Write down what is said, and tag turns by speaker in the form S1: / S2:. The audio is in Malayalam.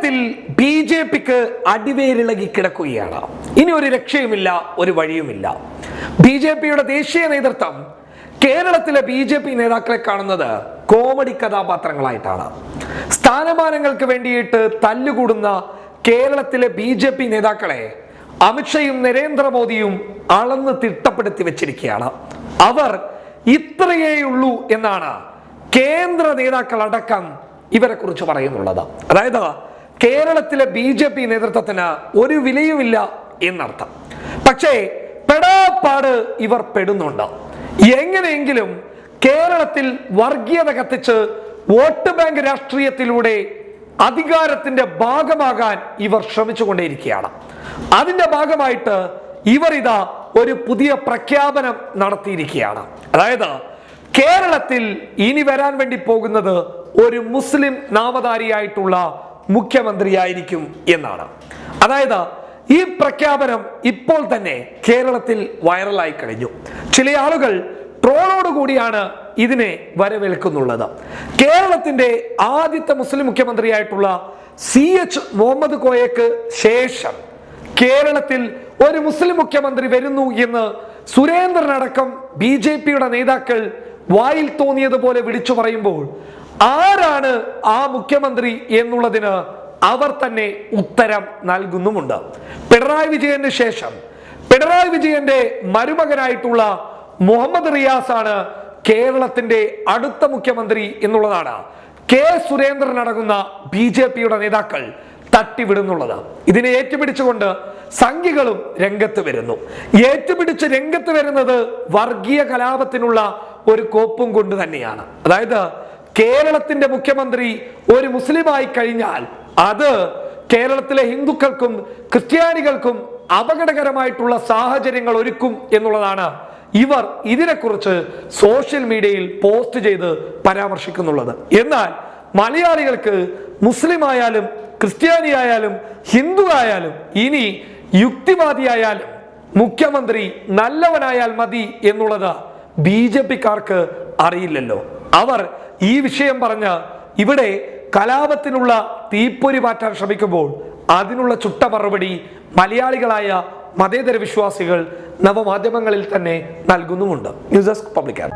S1: കേരളത്തിൽ ബി ജെ പിക്ക് അടിവേരിളകി കിടക്കുകയാണ്. ഇനി ഒരു രക്ഷയുമില്ല ഒരു വഴിയുമില്ല. ബി ജെ പിയുടെ ദേശീയ നേതൃത്വം കേരളത്തിലെ ബി ജെ പി നേതാക്കളെ കാണുന്നത് കോമഡി കഥാപാത്രങ്ങളായിട്ടാണ്. സ്ഥാനമാനങ്ങൾക്ക് വേണ്ടിയിട്ട് തല്ലുകൂടുന്ന കേരളത്തിലെ ബി ജെ പി നേതാക്കളെ അമിത്ഷയും നരേന്ദ്രമോദിയും അളന്ന് തിട്ടപ്പെടുത്തി വെച്ചിരിക്കുകയാണ്. അവർ ഇത്രയേയുള്ളൂ എന്നാണ് കേന്ദ്ര നേതാക്കൾ അടക്കം ഇവരെ കുറിച്ച് പറയുന്നുള്ളത്. അതായത് കേരളത്തിലെ ബി ജെ പി നേതൃത്വത്തിന് ഒരു വിലയുമില്ല എന്നർത്ഥം. പക്ഷേ പെടാപ്പാട് ഇവർ പെടുന്നുണ്ട്. എങ്ങനെയെങ്കിലും കേരളത്തിൽ വർഗീയത കത്തിച്ച് വോട്ട് ബാങ്ക് രാഷ്ട്രീയത്തിലൂടെ അധികാരത്തിന്റെ ഭാഗമാകാൻ ഇവർ ശ്രമിച്ചുകൊണ്ടേയിരിക്കുകയാണ്. അതിന്റെ ഭാഗമായിട്ട് ഇവർ ഇതാ ഒരു പുതിയ പ്രഖ്യാപനം നടത്തിയിരിക്കുകയാണ്. അതായത് കേരളത്തിൽ ഇനി വരാൻ വേണ്ടി പോകുന്നത് ഒരു മുസ്ലിം നാമധാരിയായിട്ടുള്ള മുഖ്യമന്ത്രിയായിരിക്കും എന്നാണ്. അതായത് ഈ പ്രഖ്യാപനം ഇപ്പോൾ തന്നെ കേരളത്തിൽ വൈറലായി കഴിഞ്ഞു. ചില ആളുകൾ ട്രോളോട് കൂടിയാണ് ഇതിനെ വരവേൽക്കുന്നുള്ളത്. കേരളത്തിന്റെ ആദ്യത്തെ മുസ്ലിം മുഖ്യമന്ത്രിയായിട്ടുള്ള സി എച്ച് മുഹമ്മദ് കോയക്ക് ശേഷം കേരളത്തിൽ ഒരു മുസ്ലിം മുഖ്യമന്ത്രി വരുന്നു എന്ന് സുരേന്ദ്രനടക്കം ബി ജെ പിയുടെ നേതാക്കൾ വായിൽ തോന്നിയതുപോലെ വിളിച്ചു പറയുമ്പോൾ ആരാണ് ആ മുഖ്യമന്ത്രി എന്നുള്ളതിന് അവർ തന്നെ ഉത്തരം നൽകുന്നുമുണ്ട്. പിണറായി വിജയന് ശേഷം പിണറായി വിജയന്റെ മരുമകനായിട്ടുള്ള മുഹമ്മദ് റിയാസ് ആണ് കേരളത്തിന്റെ അടുത്ത മുഖ്യമന്ത്രി എന്നുള്ളതാണ്. കെ സുരേന്ദ്രൻ അടങ്ങുന്ന ബി ജെ പിയുടെ നേതാക്കൾ തട്ടിവിടുന്നുള്ളത്. ഇതിനെ ഏറ്റുപിടിച്ചുകൊണ്ട് സംഖ്യകളും രംഗത്ത് വരുന്നു. ഏറ്റുപിടിച്ച് രംഗത്ത് വരുന്നത് വർഗീയ കലാപത്തിനുള്ള ഒരു കോപ്പും കൊണ്ട് തന്നെയാണ്. അതായത് കേരളത്തിന്റെ മുഖ്യമന്ത്രി ഒരു മുസ്ലിമായി കഴിഞ്ഞാൽ അത് കേരളത്തിലെ ഹിന്ദുക്കൾക്കും ക്രിസ്ത്യാനികൾക്കും അപകടകരമായിട്ടുള്ള സാഹചര്യങ്ങൾ ഒരുക്കും എന്നുള്ളതാണ് ഇവർ ഇതിനെക്കുറിച്ച് സോഷ്യൽ മീഡിയയിൽ പോസ്റ്റ് ചെയ്ത് പരാമർശിക്കുന്നുള്ളത്. എന്നാൽ മലയാളികൾക്ക് മുസ്ലിം ആയാലും ക്രിസ്ത്യാനി ആയാലും ഹിന്ദു ആയാലും ഇനി യുക്തിവാദിയായാലും മുഖ്യമന്ത്രി നല്ലവനായാൽ മതി എന്നുള്ളത് ബി ജെ പിക്കാർക്ക് അറിയില്ലല്ലോ. അവർ ഈ വിഷയം പറഞ്ഞ് ഇവിടെ കലാപത്തിനുള്ള തീപ്പൊരി മാറ്റാൻ ശ്രമിക്കുമ്പോൾ അതിനുള്ള ചുട്ട മറുപടി മലയാളികളായ മതേതര വിശ്വാസികൾ നവമാധ്യമങ്ങളിൽ തന്നെ നൽകുന്നുമുണ്ട്. News desk പബ്ലിക്കാർ